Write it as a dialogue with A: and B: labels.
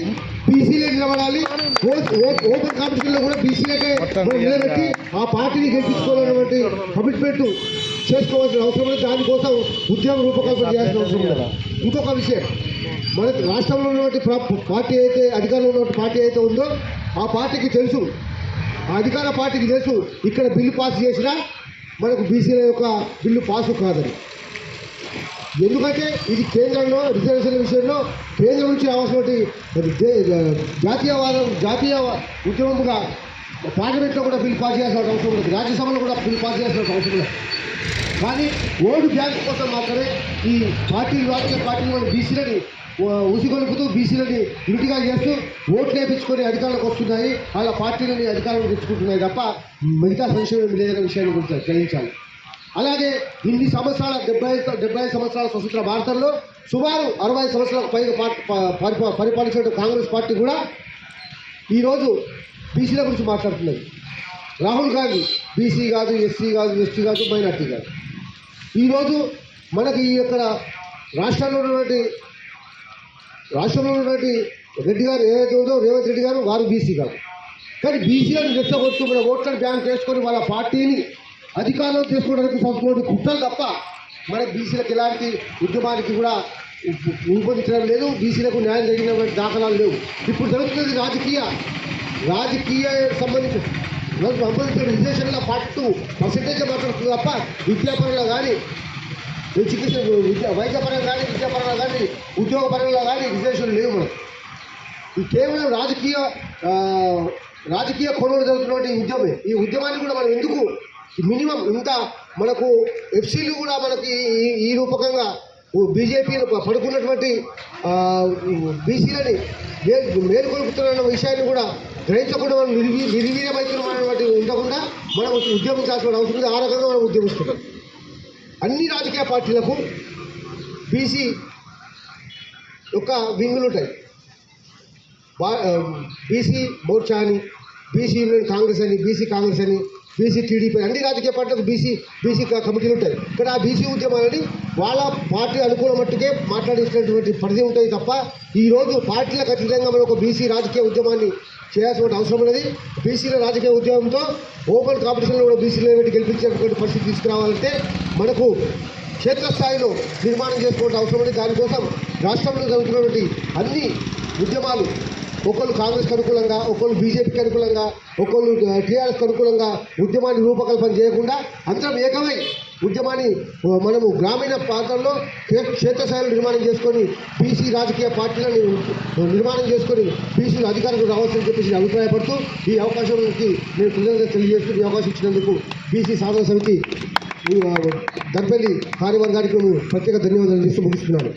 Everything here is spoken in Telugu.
A: బీసీలే నిలబడాలి ఓ- ఓ- ఓపెన్ కాంపిటీషన్లో కూడా బీసీలకే నిలబెట్టి ఆ పార్టీని గెలిపించుకోవాలన్నటువంటి కమిట్మెంట్ చేసుకోవాల్సిన అవసరం ఉంది. దానికోసం ఉద్యమ రూపకల్పన చేయాల్సిన అవసరం ఉంది. ఇంకొక విషయం. మన రాష్ట్రంలో ఉన్నటువంటి ప్ర- పార్టీ అయితే అధికారంలో ఉన్నటువంటి పార్టీ అయితే ఉందో ఆ పార్టీకి తెలుసు. ఆ అధికార పార్టీకి తెలుసు. ఇక్కడ బిల్లు పాస్ చేసినా మనకు బీసీల యొక్క బిల్లు పాస్ కాదని. ఎందుకంటే ఇది కేంద్రంలో రిజర్వేషన్ల విషయంలో కేంద్రం నుంచి రావాల్సినటువంటి జాతీయవాదం జాతీయ ఉద్యమంగా పార్లమెంట్లో కూడా బిల్ పాస్ చేయాల్సిన అవసరం ఉంది రాజ్యసభలో కూడా బిల్ పాస్ చేయాల్సిన అవసరం లేదు కానీ ఓటు బ్యాంక్ కోసం మాత్రమే ఈ పార్టీ రాజకీయ పార్టీలు బీసీలని ఉసిగొలుపుతూ బీసీలని ఇంటిగా చేస్తూ ఓట్లు వేయించుకొని అధికారంలోకి వస్తున్నాయి. అలా పార్టీలని అధికారంలోకి తెచ్చుకుంటున్నాయి తప్ప మిగతా సంక్షేమం లేదనే విషయాన్ని గురించి గ్రహించాలి. అలాగే ఇన్ని సంవత్సరాల డెబ్బై డెబ్బై సంవత్సరాల స్వతంత్ర భారతంలో సుమారు అరవై సంవత్సరాలకు పైగా పా- పరిపా- పరిపాలించిన కాంగ్రెస్ పార్టీ కూడా ఈరోజు బీసీల గురించి మాట్లాడుతున్నది. రాహుల్ గాంధీ బీసీ కాదు ఎస్సీ కాదు ఎస్టీ కాదు మైనార్టీ కాదు. ఈరోజు మనకి ఈ యొక్క రాష్ట్రంలో ఉన్నటువంటి రాష్ట్రంలో ఉన్నటువంటి రెడ్డి గారు ఏదైతే ఉందో రేవంత్ రెడ్డి గారు వారు బీసీ కాదు. కానీ బీసీలను రెచ్చగొడుతూ మన ఓట్లను బ్యాంక్ చేసుకొని వాళ్ళ పార్టీని అధికారం తీసుకోవడానికి సంస్థ కుట్రలు తప్ప మన బీసీలకు ఎలాంటి ఉద్యమానికి కూడా రూపొందించడం లేదు. బీసీలకు న్యాయం జరిగిన దాఖలాలు లేవు. ఇప్పుడు జరుగుతున్నది రాజకీయ రాజకీయ సంబంధించిన సంబంధించిన రిజర్వేషన్ల పట్టు పర్సెంటేజ్ మాట్లాడుతుంది తప్ప విద్యాపరంగా కానీ చికిత్స విద్య వైద్యపరంగా కానీ విద్యాపరంగా కానీ ఉద్యోగపరంగా కానీ రిజర్వేషన్ లేవు మనం ఇది కేవలం రాజకీయ రాజకీయ కోణంలో జరుగుతున్నటువంటి ఉద్యమే. ఈ ఉద్యమాన్ని కూడా మనం ఎందుకు మినిమం ఇంత మనకు ఎఫ్సీలు కూడా మనకి ఈ- ఈ రూపకంగా బీజేపీ పడుకున్నటువంటి బీసీలని మేలుకొలుపుతున్న విషయాన్ని కూడా గ్రహించకుండా మనం నిర్వీ నిర్వీర్యమైతున్నటువంటి ఉండకుండా మనం ఉద్యమించాల్సిన అవసరం ఉంది. ఆ రకంగా మనం ఉద్యమిస్తున్నాం. అన్ని రాజకీయ పార్టీలకు బీసీ యొక్క వింగులు ఉంటాయి బా- బీసీ మోర్చా అని బీసీ యూనియన్ కాంగ్రెస్ అని బీసీ కాంగ్రెస్ అని బీసీ టీడీపీ అన్ని రాజకీయ పార్టీలకు బీసీ బీసీ కమిటీలు ఉంటాయి. కానీ ఆ బీసీ ఉద్యమాలని వాళ్ళ పార్టీ అనుకూల మట్టుకే మాట్లాడేసినటువంటి పరిధి ఉంటుంది తప్ప ఈరోజు పార్టీలకు అతీతంగా మనం ఒక బీసీ రాజకీయ ఉద్యమాన్ని చేయాల్సిన అవసరం ఉన్నది. బీసీల రాజకీయ ఉద్యమంతో ఓపెన్ కాంపిటీషన్లో కూడా బీసీలు పెట్టి గెలిపించేటువంటి పరిస్థితి తీసుకురావాలంటే మనకు క్షేత్రస్థాయిలో నిర్మాణం చేసుకోవాల్సిన అవసరం ఉంది దానికోసం రాష్ట్రంలో జరుగుతున్నటువంటి అన్ని ఉద్యమాలు ఒకళ్ళు కాంగ్రెస్కి అనుకూలంగా ఒకళ్ళు బీజేపీకి అనుకూలంగా ఒకళ్ళు టీఆర్ఎస్కి అనుకూలంగా ఉద్యమాన్ని రూపకల్పన చేయకుండా అందరం ఏకమై ఉద్యమాన్ని మనము గ్రామీణ ప్రాంతాల్లో క్షే- క్షేత్రస్థాయిలో నిర్మాణం చేసుకొని బీసీ రాజకీయ పార్టీలను నిర్మాణం చేసుకొని బీసీలు అధికారులకు రావాల్సిన చెప్పేసి అభిప్రాయపడుతూ ఈ అవకాశానికి నేను కృతజ్ఞత తెలియజేస్తూ ఈ అవకాశం ఇచ్చినందుకు బీసీ సాధన సమితి దర్పల్లి కార్యవర్గానికి ప్రత్యేక ధన్యవాదాలు ఇస్తూ ముగిస్తున్నాను